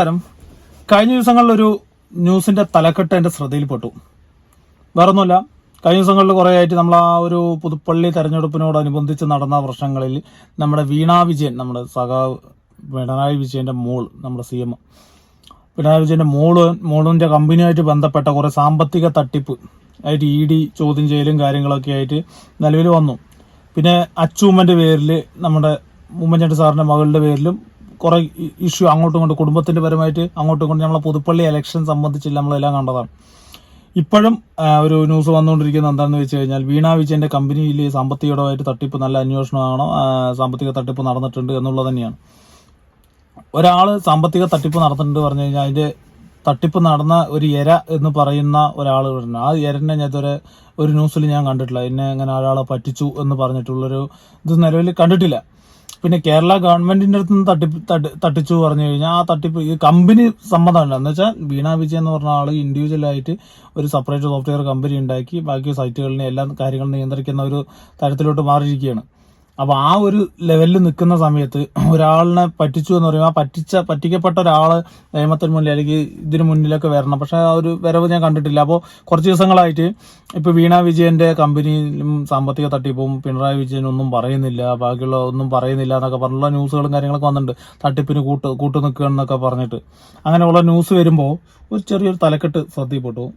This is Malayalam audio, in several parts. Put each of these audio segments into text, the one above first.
നമസ്കാരം. കഴിഞ്ഞ ദിവസങ്ങളിൽ ഒരു ന്യൂസിന്റെ തലക്കെട്ട് എന്റെ ശ്രദ്ധയിൽപ്പെട്ടു. വേറൊന്നുമല്ല കഴിഞ്ഞ ദിവസങ്ങളിൽ കുറേ ആയിട്ട് നമ്മൾ ആ ഒരു പുതുപ്പള്ളി തെരഞ്ഞെടുപ്പിനോടനുബന്ധിച്ച് നടന്ന പ്രശ്നങ്ങളിൽ നമ്മുടെ വീണ വിജയൻ നമ്മുടെ സഖാവ് പിണറായി വിജയന്റെ മോൾ നമ്മുടെ സി എം പിണറായി വിജയന്റെ മോൾ മോളിന്റെ കമ്പനിയുമായിട്ട് ബന്ധപ്പെട്ട കുറേ സാമ്പത്തിക തട്ടിപ്പ് ആയിട്ട് ഇ ഡി ചോദ്യം ചെയ്യലും കാര്യങ്ങളൊക്കെ ആയിട്ട് നിലവിൽ വന്നു. പിന്നെ അച്ചൂമ്മന്റെ പേരിൽ നമ്മുടെ ഉമ്മൻചാണ്ടി സാറിന്റെ മകളുടെ പേരിലും കുറെ ഇഷ്യൂ അങ്ങോട്ടും ഇങ്ങോട്ടും കുടുംബത്തിന്റെ പരമായിട്ട് അങ്ങോട്ടും ഇങ്ങോട്ടും നമ്മളെ പുതുപ്പള്ളി ഇലക്ഷൻ സംബന്ധിച്ചില്ല നമ്മളെല്ലാം കണ്ടതാണ്. ഇപ്പോഴും ഒരു ന്യൂസ് വന്നുകൊണ്ടിരിക്കുന്നത് എന്താണെന്ന് വെച്ച് കഴിഞ്ഞാൽ വീണ വിജയന്റെ കമ്പനിയിൽ സാമ്പത്തികമായിട്ട് തട്ടിപ്പ് നല്ല അന്വേഷണമാണോ? സാമ്പത്തിക തട്ടിപ്പ് നടന്നിട്ടുണ്ട് എന്നുള്ളത് തന്നെയാണ്. ഒരാൾ സാമ്പത്തിക തട്ടിപ്പ് നടത്തുന്നുണ്ട് പറഞ്ഞു കഴിഞ്ഞാൽ അതിന്റെ തട്ടിപ്പ് നടന്ന ഒരു എര എന്ന് പറയുന്ന ഒരാൾ പറഞ്ഞു ആ എരനെ ഞാൻ ഇതുവരെ ഒരു ന്യൂസിൽ ഞാൻ കണ്ടിട്ടില്ല. എന്നെ ഇങ്ങനെ ഒരാളെ പറ്റിച്ചു എന്ന് പറഞ്ഞിട്ടുള്ളൊരു ഇത് നിലവിൽ കണ്ടിട്ടില്ല. പിന്നെ കേരള ഗവൺമെന്റിന്റെ അടുത്ത് നിന്ന് തട്ടിപ്പ് തട്ടി- തട്ടിച്ചു പറഞ്ഞു കഴിഞ്ഞാൽ ആ തട്ടിപ്പ് ഈ കമ്പനി സമ്മതമല്ല. എന്ന് വെച്ചാൽ വീണ വിജയൻ എന്ന് പറഞ്ഞ ആൾ ഇൻഡിവിജ്വൽ ആയിട്ട് ഒരു സെപ്പറേറ്റ് സോഫ്റ്റ്വെയർ കമ്പനി ഉണ്ടാക്കി. ബാക്കി സൈറ്റുകളിനെ എല്ലാ കാര്യങ്ങളും നിയന്ത്രിക്കുന്ന ഒരു തരത്തിലോട്ട് മാറിയിരിക്കുകയാണ്. അപ്പൊ ആ ഒരു ലെവലിൽ നിൽക്കുന്ന സമയത്ത് ഒരാളിനെ പറ്റിച്ചു എന്ന് പറയുമ്പോൾ ആ പറ്റിച്ച പറ്റിക്കപ്പെട്ട ഒരാൾ നിയമത്തിന് മുന്നിൽ അല്ലെങ്കിൽ ഇതിന് മുന്നിലൊക്കെ വരണം. പക്ഷെ ആ ഒരു വരവ് ഞാൻ കണ്ടിട്ടില്ല. അപ്പോൾ കുറച്ച് ദിവസങ്ങളായിട്ട് ഇപ്പൊ വീണ വിജയന്റെ കമ്പനിയിലും സാമ്പത്തിക തട്ടിപ്പും പിണറായി വിജയൻ ഒന്നും പറയുന്നില്ല ബാക്കിയുള്ള ഒന്നും പറയുന്നില്ല എന്നൊക്കെ പറഞ്ഞുള്ള ന്യൂസുകളും കാര്യങ്ങളൊക്കെ വന്നിട്ടുണ്ട്. തട്ടിപ്പിന് കൂട്ട് കൂട്ടു നിൽക്കുകയെന്നൊക്കെ പറഞ്ഞിട്ട്. അങ്ങനെയുള്ള ന്യൂസ് വരുമ്പോൾ ഒരു ചെറിയൊരു തലക്കെട്ട് ശ്രദ്ധയിൽപ്പെട്ടു.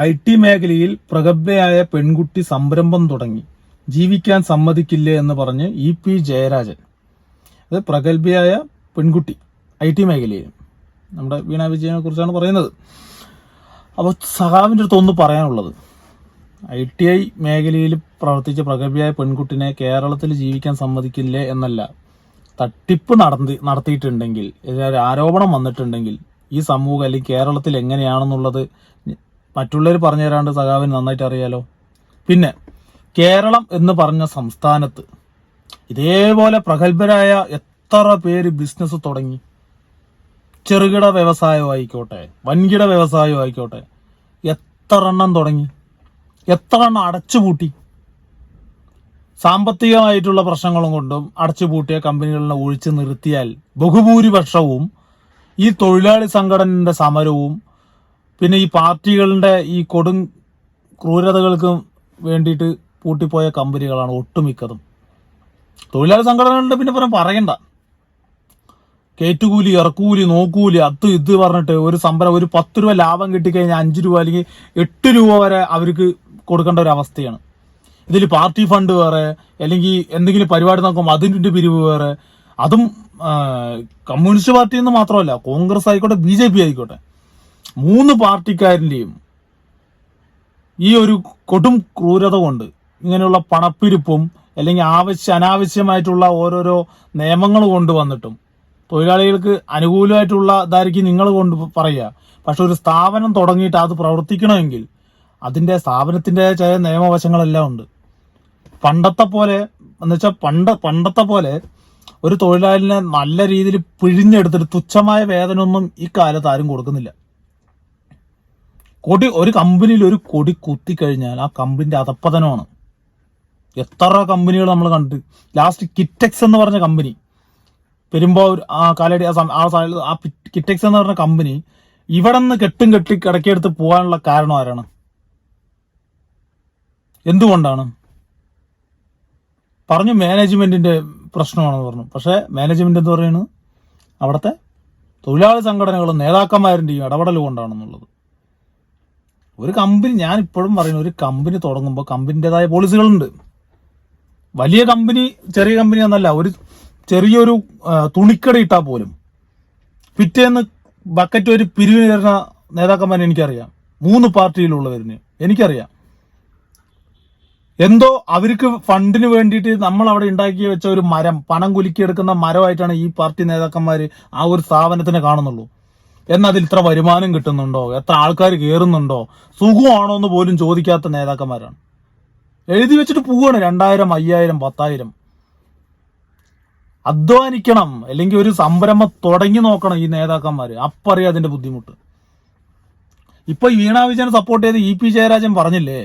ഐ ടി മേഖലയിൽ പ്രഗത്ഭയായ പെൺകുട്ടി സംരംഭം തുടങ്ങി. ജീവിക്കാൻ സമ്മതിക്കില്ലേ എന്ന് പറഞ്ഞ് ഇ പി ജയരാജൻ അത് പ്രഗത്ഭയായ പെൺകുട്ടി ഐ ടി മേഖലയിൽ. നമ്മുടെ വീണ വിജയനെ കുറിച്ചാണ് പറയുന്നത്. അപ്പോൾ സഹാവിന്റെ അടുത്ത് ഒന്ന് പറയാനുള്ളത്. ഐ ടി ഐ മേഖലയിൽ പ്രവർത്തിച്ച പ്രഗത്ഭയായ പെൺകുട്ടിനെ കേരളത്തിൽ ജീവിക്കാൻ സമ്മതിക്കില്ലേ എന്നല്ല തട്ടിപ്പ് നടത്തി നടത്തിയിട്ടുണ്ടെങ്കിൽ ആരോപണം വന്നിട്ടുണ്ടെങ്കിൽ ഈ സമൂഹം അല്ലെങ്കിൽ കേരളത്തിൽ എങ്ങനെയാണെന്നുള്ളത് മറ്റുള്ളവർ പറഞ്ഞു തരാണ്ട് സഖാവിന് നന്നായിട്ട് അറിയാലോ. പിന്നെ കേരളം എന്ന് പറഞ്ഞ സംസ്ഥാനത്ത് ഇതേപോലെ പ്രഗത്ഭരായ എത്ര പേര് ബിസിനസ് തുടങ്ങി? ചെറുകിട വ്യവസായം ആയിക്കോട്ടെ വൻകിട വ്യവസായം ആയിക്കോട്ടെ എത്ര എണ്ണം തുടങ്ങി? എത്ര എണ്ണം അടച്ചുപൂട്ടി? സാമ്പത്തികമായിട്ടുള്ള പ്രശ്നങ്ങളും കൊണ്ടും അടച്ചുപൂട്ടിയ കമ്പനികളിനെ ഒഴിച്ചു നിർത്തിയാൽ ബഹുഭൂരിപക്ഷവും ഈ തൊഴിലാളി സംഘടനയുടെ സമരവും പിന്നെ ഈ പാർട്ടികളുടെ ഈ കൊടും ക്രൂരതകൾക്കും വേണ്ടിയിട്ട് പൂട്ടിപ്പോയ കമ്പനികളാണ് ഒട്ടുമിക്കതും. തൊഴിലാളി സംഘടനകളുടെ പിന്നെ പറയാൻ പറയണ്ട. കയറ്റുകൂലി ഇറക്കൂലി നോക്കൂലി അത് ഇത് പറഞ്ഞിട്ട് ഒരു സംഭരം ഒരു പത്ത് രൂപ ലാഭം കിട്ടിക്കഴിഞ്ഞാൽ അഞ്ച് രൂപ അല്ലെങ്കിൽ എട്ട് രൂപ വരെ അവർക്ക് കൊടുക്കേണ്ട ഒരു അവസ്ഥയാണ്. ഇതിൽ പാർട്ടി ഫണ്ട് വേറെ അല്ലെങ്കിൽ എന്തെങ്കിലും പരിപാടി നോക്കുമ്പോൾ അതിന്റെ പിരിവ് വേറെ. അതും കമ്മ്യൂണിസ്റ്റ് പാർട്ടി എന്ന് മാത്രമല്ല കോൺഗ്രസ് ആയിക്കോട്ടെ ബി ജെ പി ആയിക്കോട്ടെ. മൂന്ന് പാർട്ടിക്കാരന്റെയും ഈ ഒരു കൊടും ക്രൂരത കൊണ്ട് ഇങ്ങനെയുള്ള പണപ്പിരിപ്പും അല്ലെങ്കിൽ ആവശ്യ അനാവശ്യമായിട്ടുള്ള ഓരോരോ നിയമങ്ങൾ കൊണ്ടുവന്നിട്ടും തൊഴിലാളികൾക്ക് അനുകൂലമായിട്ടുള്ള ഇതായിരിക്കും നിങ്ങൾ കൊണ്ട് പറയുക. പക്ഷെ ഒരു സ്ഥാപനം തുടങ്ങിയിട്ട് അത് പ്രവർത്തിക്കണമെങ്കിൽ അതിന്റെ സ്ഥാപനത്തിന്റെ ചില നിയമവശങ്ങളെല്ലാം ഉണ്ട്. പണ്ടത്തെ പോലെ എന്ന് വെച്ചാൽ പണ്ട് പണ്ടത്തെ പോലെ ഒരു തൊഴിലാളിനെ നല്ല രീതിയിൽ പിഴിഞ്ഞെടുത്തിട്ട് തുച്ഛമായ വേതനമൊന്നും ഈ കാലത്ത് ആരും കൊടുക്കുന്നില്ല. കൊടി ഒരു കമ്പനിയിൽ ഒരു കൊടി കുത്തിക്കഴിഞ്ഞാൽ ആ കമ്പനിന്റെ അധപ്പതനമാണ്. എത്ര കമ്പനികൾ നമ്മൾ കണ്ട് ലാസ്റ്റ് കിറ്റക്സ് എന്ന് പറഞ്ഞ കമ്പനി. പെരുമ്പാവൂർ ആ കാലടി ആ ആ കിറ്റെക്സ് എന്ന് പറഞ്ഞ കമ്പനി ഇവിടെ നിന്ന് കെട്ടും കെട്ടി കിടക്കിയെടുത്ത് പോകാനുള്ള കാരണം ആരാണ്? എന്തുകൊണ്ടാണ്? പറഞ്ഞു മാനേജ്മെന്റിന്റെ പ്രശ്നമാണെന്ന് പറഞ്ഞു. പക്ഷേ മാനേജ്മെന്റ് എന്ന് പറയുന്നത് അവിടുത്തെ തൊഴിലാളി സംഘടനകളും നേതാക്കന്മാരുടെയും ഇടപെടൽ കൊണ്ടാണെന്നുള്ളത്. ഒരു കമ്പനി ഞാൻ ഇപ്പോഴും പറയുന്നു ഒരു കമ്പനി തുടങ്ങുമ്പോൾ കമ്പനിന്റെതായ പോളിസികളുണ്ട് വലിയ കമ്പനി ചെറിയ കമ്പനി എന്നല്ല ഒരു ചെറിയൊരു തുണിക്കട ഇട്ടാൽ പോലും. പിറ്റേന്ന് ബക്കറ്റ് ഒരു പിരിവിന് തരുന്ന നേതാക്കന്മാരെ എനിക്കറിയാം. മൂന്ന് പാർട്ടിയിലുള്ളവരിന് എനിക്കറിയാം. എന്തോ അവർക്ക് ഫണ്ടിന് വേണ്ടിയിട്ട് നമ്മൾ അവിടെ ഉണ്ടാക്കി വെച്ച ഒരു മരം പണം കുലുക്കിയെടുക്കുന്ന മരമായിട്ടാണ് ഈ പാർട്ടി നേതാക്കന്മാർ ആ ഒരു സ്ഥാപനത്തിനെ കാണുന്നുള്ളൂ. എന്നതിൽ ഇത്ര വരുമാനം കിട്ടുന്നുണ്ടോ? എത്ര ആൾക്കാർ കയറുന്നുണ്ടോ സുഖമാണോ എന്ന് പോലും ചോദിക്കാത്ത നേതാക്കന്മാരാണ്. എഴുതി വെച്ചിട്ട് പോവാണ്. രണ്ടായിരം അയ്യായിരം പത്തായിരം. അധ്വാനിക്കണം. അല്ലെങ്കിൽ ഒരു സംരംഭം തുടങ്ങി നോക്കണം ഈ നേതാക്കന്മാര്. അപ്പറിയാം അതിന്റെ ബുദ്ധിമുട്ട്. ഇപ്പൊ വീണ വിജയനെ സപ്പോർട്ട് ചെയ്ത് ഇ പി ജയരാജൻ പറഞ്ഞില്ലേ?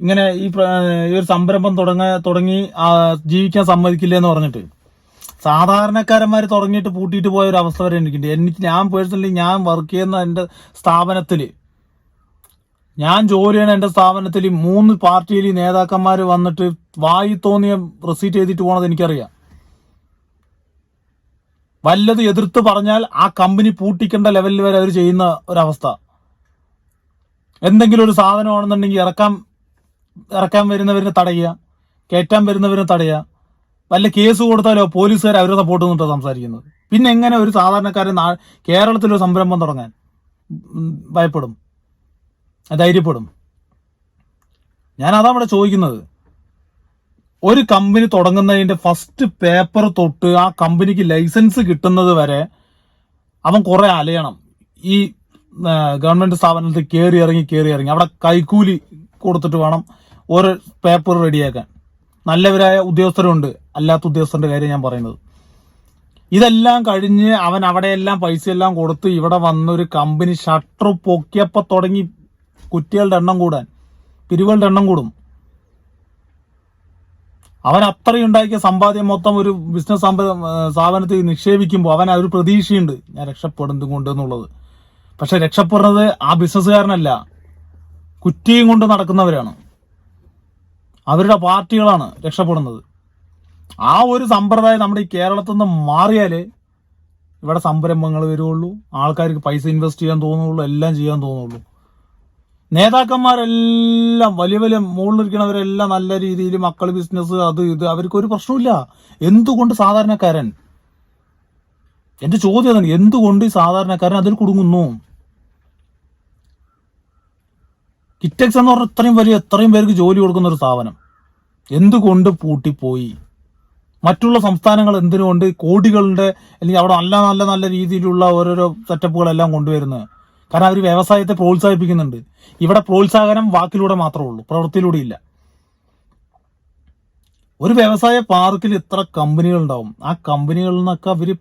ഇങ്ങനെ ഈ ഒരു സംരംഭം തുടങ്ങ തുടങ്ങി ജീവിക്കാൻ സമ്മതിക്കില്ല എന്ന് പറഞ്ഞിട്ട്. സാധാരണക്കാരന്മാർ തുടങ്ങിയിട്ട് പൂട്ടിയിട്ട് പോയ ഒരു അവസ്ഥ വരെ എനിക്കുണ്ട്. എനിക്ക് ഞാൻ പേഴ്സണലി ഞാൻ വർക്ക് ചെയ്യുന്ന എന്റെ സ്ഥാപനത്തിൽ ഞാൻ ജോലി ചെയ്യണ എന്റെ സ്ഥാപനത്തിൽ മൂന്ന് പാർട്ടിയിൽ നേതാക്കന്മാർ വന്നിട്ട് വായി തോന്നിയ റിസീറ്റ് ചെയ്തിട്ട് പോണത് എനിക്കറിയാം. വല്ലത് എതിർത്ത് പറഞ്ഞാൽ ആ കമ്പനി പൂട്ടിക്കേണ്ട ലെവലിൽ വരെ അവർ ചെയ്യുന്ന ഒരവസ്ഥ. എന്തെങ്കിലും ഒരു സാധനമാണെന്നുണ്ടെങ്കിൽ ഇറക്കാൻ ഇറക്കാൻ വരുന്നവരെ തടയുക കയറ്റാൻ വരുന്നവരെ തടയുക. വല്ല കേസ് കൊടുത്താലോ പോലീസുകാർ അവരെ സപ്പോർട്ട് നിന്നിട്ട് സംസാരിക്കുന്നത്. പിന്നെ എങ്ങനെ ഒരു സാധാരണക്കാരൻ കേരളത്തിൽ കേരളത്തിലൊരു സംരംഭം തുടങ്ങാൻ? ഭയപ്പെടും. ധൈര്യപ്പെടും ഞാൻ അതാ ഇവിടെ ചോദിക്കുന്നത്. ഒരു കമ്പനി തുടങ്ങുന്നതിന്റെ ഫസ്റ്റ് പേപ്പർ തൊട്ട് ആ കമ്പനിക്ക് ലൈസൻസ് കിട്ടുന്നത് വരെ അവൻ കുറെ അലയണം. ഈ ഗവൺമെന്റ് സ്ഥാപനത്തിൽ കയറി ഇറങ്ങി കയറി ഇറങ്ങി. അവിടെ കൈക്കൂലി കൊടുത്തിട്ട് വേണം ഒരു പേപ്പർ റെഡിയാക്കാൻ നല്ലവരായ ഉദ്യോഗസ്ഥരുണ്ട്. അല്ലാത്ത ഉദ്യോഗസ്ഥന്റെ കാര്യം ഞാൻ പറയുന്നത്. ഇതെല്ലാം കഴിഞ്ഞ് അവൻ അവിടെയെല്ലാം പൈസ എല്ലാം കൊടുത്ത് ഇവിടെ വന്നൊരു കമ്പനി ഷട്ടർ പൊക്കിയപ്പോൾ തുടങ്ങി കുറ്റികളുടെ എണ്ണം കൂടാൻ പിരിവുകളുടെ എണ്ണം കൂടും. അവൻ അത്രയും ഉണ്ടാക്കിയ സമ്പാദ്യം മൊത്തം ഒരു ബിസിനസ് സ്ഥാപനത്തിൽ നിക്ഷേപിക്കുമ്പോൾ അവൻ ഒരു പ്രതീക്ഷയുണ്ട് ഞാൻ രക്ഷപ്പെടുന്നതും കൊണ്ട് എന്നുള്ളത്. പക്ഷെ രക്ഷപ്പെടുന്നത് ആ ബിസിനസ്സുകാരനല്ല കുറ്റിയും കൊണ്ട് നടക്കുന്നവരാണ്. അവരുടെ പാർട്ടികളാണ് രക്ഷപ്പെടുന്നത്. ആ ഒരു സമ്പ്രദായം നമ്മുടെ ഈ കേരളത്തിൽ നിന്ന് മാറിയാലേ ഇവിടെ സംരംഭങ്ങൾ വരുള്ളൂ ആൾക്കാർക്ക് പൈസ ഇൻവെസ്റ്റ് ചെയ്യാൻ തോന്നുള്ളൂ എല്ലാം ചെയ്യാൻ തോന്നുള്ളൂ. നേതാക്കന്മാരെല്ലാം വലിയ വലിയ മുകളിലിരിക്കണവരെല്ലാം നല്ല രീതിയിൽ മക്കൾ ബിസിനസ് അത് ഇത് അവർക്ക് ഒരു പ്രശ്നമില്ല എന്തുകൊണ്ട് സാധാരണക്കാരൻ? എന്റെ ചോദ്യം അതാണ്. എന്തുകൊണ്ട് ഈ സാധാരണക്കാരൻ അതിൽ കുടുങ്ങുന്നു? കിറ്റക്സ് എന്ന് പറഞ്ഞാൽ ഇത്രയും വലിയ എത്രയും പേർക്ക് ജോലി കൊടുക്കുന്ന ഒരു സ്ഥാപനം. എന്തുകൊണ്ട് പൂട്ടിപ്പോയി? മറ്റുള്ള സംസ്ഥാനങ്ങൾ എന്തിനുകൊണ്ട് കോടികളുടെ അല്ലെങ്കിൽ അവിടെ നല്ല നല്ല നല്ല രീതിയിലുള്ള ഓരോരോ സെറ്റപ്പുകളെല്ലാം കൊണ്ടുവരുന്നത്? കാരണം അവർ വ്യവസായത്തെ പ്രോത്സാഹിപ്പിക്കുന്നുണ്ട്. ഇവിടെ പ്രോത്സാഹനം വാക്കിലൂടെ മാത്രമേ ഉള്ളൂ പ്രവൃത്തിയിലൂടെ ഇല്ല. ഒരു വ്യവസായ പാർക്കിൽ ഇത്ര കമ്പനികൾ ഉണ്ടാവും ആ കമ്പനികളിൽ നിന്നൊക്കെ അവർ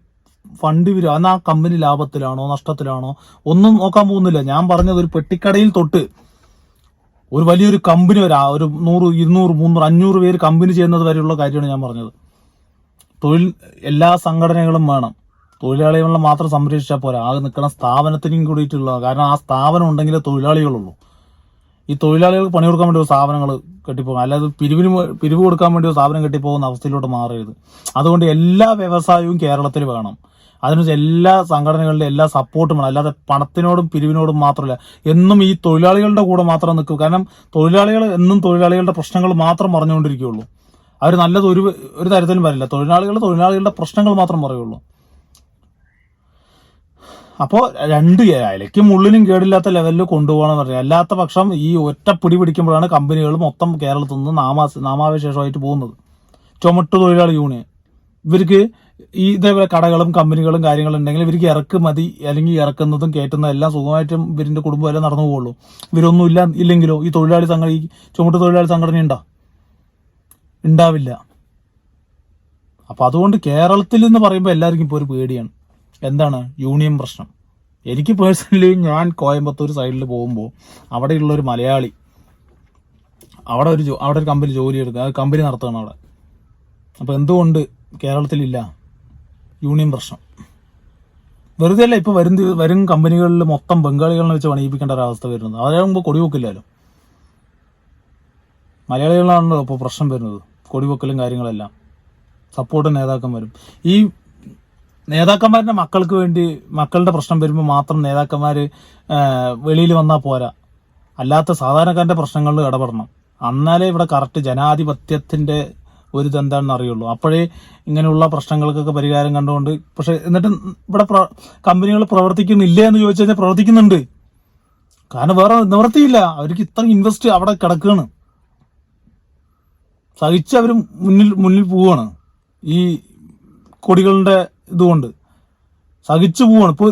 ഫണ്ട് വരും. അന്ന് ആ കമ്പനി ലാഭത്തിലാണോ നഷ്ടത്തിലാണോ? ഒന്നും നോക്കാൻ പോകുന്നില്ല. ഞാൻ പറഞ്ഞത് ഒരു പെട്ടിക്കടയിൽ തൊട്ട് ഒരു വലിയൊരു കമ്പനി വരെ ഒരു നൂറ് ഇരുന്നൂറ് മുന്നൂറ് അഞ്ഞൂറ് പേര് കമ്പനി ചെയ്യുന്നത് വരെയുള്ള കാര്യമാണ് ഞാൻ പറഞ്ഞത്. തൊഴിൽ എല്ലാ സംഘടനകളും വേണം. തൊഴിലാളികളെ മാത്രം സംരക്ഷിച്ചാൽ പോരാ. ആകെ നിൽക്കുന്ന സ്ഥാപനത്തിനും കൂടിയിട്ടുള്ള കാരണം ആ സ്ഥാപനം ഉണ്ടെങ്കിലേ തൊഴിലാളികളുള്ളൂ. ഈ തൊഴിലാളികൾക്ക് പണി കൊടുക്കാൻ വേണ്ടി സ്ഥാപനങ്ങൾ കെട്ടിപ്പോകും അല്ലാതെ പിരിവിന് പിരിവ് കൊടുക്കാൻ വേണ്ടി സ്ഥാപനം കെട്ടിപ്പോകുന്ന അവസ്ഥയിലോട്ട് മാറരുത്. അതുകൊണ്ട് എല്ലാ വ്യവസായവും കേരളത്തിൽ വേണം. അതിന് എല്ലാ സംഘടനകളുടെ എല്ലാ സപ്പോർട്ടും വേണം. അല്ലാതെ പണത്തിനോടും പിരിവിനോടും മാത്രമല്ല എന്നും ഈ തൊഴിലാളികളുടെ കൂടെ മാത്രം നിൽക്കും. കാരണം തൊഴിലാളികൾ എന്നും തൊഴിലാളികളുടെ പ്രശ്നങ്ങൾ മാത്രം പറഞ്ഞുകൊണ്ടിരിക്കുകയുള്ളൂ അവർ നല്ലത് ഒരു ഒരു തരത്തിലും വരില്ല. തൊഴിലാളികൾ തൊഴിലാളികളുടെ പ്രശ്നങ്ങൾ മാത്രം പറയുള്ളൂ. അപ്പോൾ രണ്ട് ഇലയ്ക്കും മുള്ളിനും കേടില്ലാത്ത ലെവലിൽ കൊണ്ടുപോകണം എന്ന് പറയാം അല്ലാത്ത പക്ഷം ഈ ഒറ്റ പിടി പിടിക്കുമ്പോഴാണ് കമ്പനികൾ മൊത്തം കേരളത്തിൽ നിന്ന് നാമാ നാമാവശേഷമായിട്ട് പോകുന്നത്. ചുമട്ട് തൊഴിലാളി യൂണിയൻ ഇവർക്ക് ഈ ഇതേപോലെ കടകളും കമ്പനികളും കാര്യങ്ങളും ഉണ്ടെങ്കിൽ ഇവർക്ക് ഇറക്ക് മതി അല്ലെങ്കിൽ ഇറക്കുന്നതും കയറ്റുന്നതും എല്ലാം സുഖമായിട്ടും ഇവരിന്റെ കുടുംബം എല്ലാം നടന്നു പോകുള്ളൂ. ഇവരൊന്നും ഇല്ല ഇല്ലെങ്കിലോ? ഈ തൊഴിലാളി സംഘടന ഈ ചുമട്ട് തൊഴിലാളി സംഘടന ഉണ്ടോ? ഉണ്ടാവില്ല. അപ്പൊ അതുകൊണ്ട് കേരളത്തിൽ എന്ന് പറയുമ്പോൾ എല്ലാവർക്കും ഇപ്പോൾ ഒരു പേടിയാണ്. എന്താണ്? യൂണിയൻ പ്രശ്നം. എനിക്ക് പേഴ്സണലി ഞാൻ കോയമ്പത്തൂർ സൈഡിൽ പോകുമ്പോൾ അവിടെയുള്ള ഒരു മലയാളി അവിടെ ഒരു അവിടെ ഒരു കമ്പനി ജോലി എടുക്കുക അത് കമ്പനി നടത്തുകയാണ് അവിടെ. അപ്പോൾ എന്തുകൊണ്ട് കേരളത്തിലില്ല യൂണിയൻ പ്രശ്നം. വെറുതെ അല്ല ഇപ്പോൾ വരും വരും കമ്പനികളിൽ മൊത്തം ബംഗാളികളെ വെച്ച് പണിയിപ്പിക്കേണ്ട ഒരവസ്ഥ വരുന്നത്. അവരാകുമ്പോൾ കൊടിവെക്കില്ലല്ലോ മലയാളികളാണല്ലോ ഇപ്പോൾ പ്രശ്നം വരുന്നത്. കൊടിവെക്കലും കാര്യങ്ങളെല്ലാം. സപ്പോർട്ട് നേതാക്കന്മാരും. ഈ നേതാക്കന്മാരുടെ മക്കൾക്ക് വേണ്ടി മക്കളുടെ പ്രശ്നം വരുമ്പോൾ മാത്രം നേതാക്കന്മാർ വെളിയിൽ വന്നാൽ പോരാ. അല്ലാത്ത സാധാരണക്കാരന്റെ പ്രശ്നങ്ങളിൽ ഇടപെടണം. അന്നാലേ ഇവിടെ കറക്റ്റ് ജനാധിപത്യത്തിന്റെ ഒരു ഇതെന്താണെന്ന് അറിയുള്ളൂ. അപ്പോഴേ ഇങ്ങനെയുള്ള പ്രശ്നങ്ങൾക്കൊക്കെ പരിഹാരം കണ്ടുകൊണ്ട് പക്ഷെ എന്നിട്ട് ഇവിടെ കമ്പനികൾ പ്രവർത്തിക്കുന്നില്ല എന്ന് ചോദിച്ചു കഴിഞ്ഞാൽ പ്രവർത്തിക്കുന്നുണ്ട്. കാരണം വേറെ നിവർത്തിയില്ല അവർക്ക് ഇത്ര ഇൻവെസ്റ്റ് അവിടെ കിടക്കുകയാണ് സഹിച്ച് അവർ മുന്നിൽ മുന്നിൽ പോവാണ്. ഈ കൊടികളുടെ ഇതുകൊണ്ട്. സഹിച്ചു പോവാണ്. ഇപ്പോൾ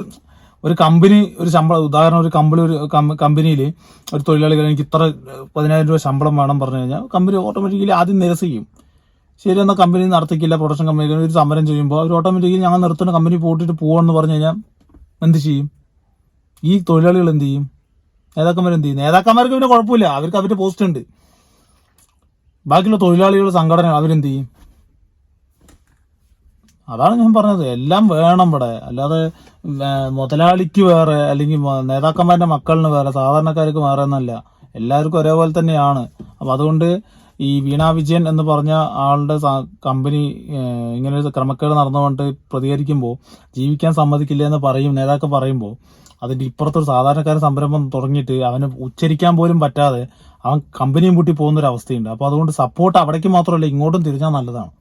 ഒരു കമ്പനി ഒരു ശമ്പളം ഉദാഹരണം ഒരു കമ്പനി ഒരു കമ്പനിയിൽ ഒരു തൊഴിലാളികൾ എനിക്ക് ഇത്ര പതിനായിരം രൂപ ശമ്പളം വേണം പറഞ്ഞു കഴിഞ്ഞാൽ കമ്പനി ഓട്ടോമാറ്റിക്കലി ആദ്യം നിരസിക്കും. ശരി എന്നാൽ കമ്പനി നടത്തിക്കില്ല പ്രൊഡക്ഷൻ കമ്പനി ഒരു സമരം ചെയ്യുമ്പോൾ അവർ ഓട്ടോമാറ്റിക്കലി ഞങ്ങൾ നിർത്തുന്ന കമ്പനി പോട്ടിട്ട് പോകണമെന്ന് പറഞ്ഞു കഴിഞ്ഞാൽ എന്ത് ചെയ്യും? ഈ തൊഴിലാളികൾ എന്ത് ചെയ്യും? നേതാക്കന്മാർ എന്ത് ചെയ്യും നേതാക്കന്മാർക്ക് പിന്നെ കുഴപ്പമില്ല. അവർക്ക് അവരുടെ പോസ്റ്റ് ഉണ്ട്. ബാക്കിയുള്ള തൊഴിലാളികളുടെ സംഘടന അവരെന്ത് ചെയ്യും? അതാണ് ഞാൻ പറഞ്ഞത്. എല്ലാം വേണം ഇവിടെ. അല്ലാതെ മുതലാളിക്ക് വേറെ അല്ലെങ്കിൽ നേതാക്കന്മാരുടെ മക്കളിന് വേറെ സാധാരണക്കാർക്ക് വേറെ എന്നല്ല. എല്ലാവർക്കും ഒരേപോലെ തന്നെയാണ്. അപ്പം അതുകൊണ്ട് ഈ വീണ വിജയൻ എന്ന് പറഞ്ഞ ആളുടെ കമ്പനി ഇങ്ങനെ ഒരു ക്രമക്കേട് നടന്നുകൊണ്ട് പ്രതികരിക്കുമ്പോൾ ജീവിക്കാൻ സമ്മതിക്കില്ല എന്ന് പറയും നേതാക്കൾ പറയുമ്പോൾ അതിന്റെ ഇപ്പുറത്തൊരു സാധാരണക്കാരൻ സംരംഭം തുടങ്ങിയിട്ട് അവന് ഉച്ചരിക്കാൻ പോലും പറ്റാതെ അവൻ കമ്പനിയും പൂട്ടി പോകുന്ന ഒരു അവസ്ഥയുണ്ട് അപ്പോൾ അതുകൊണ്ട് സപ്പോർട്ട് അവിടേക്ക് മാത്രമല്ല ഇങ്ങോട്ടും തിരിഞ്ഞാൽ നല്ലതാണ്.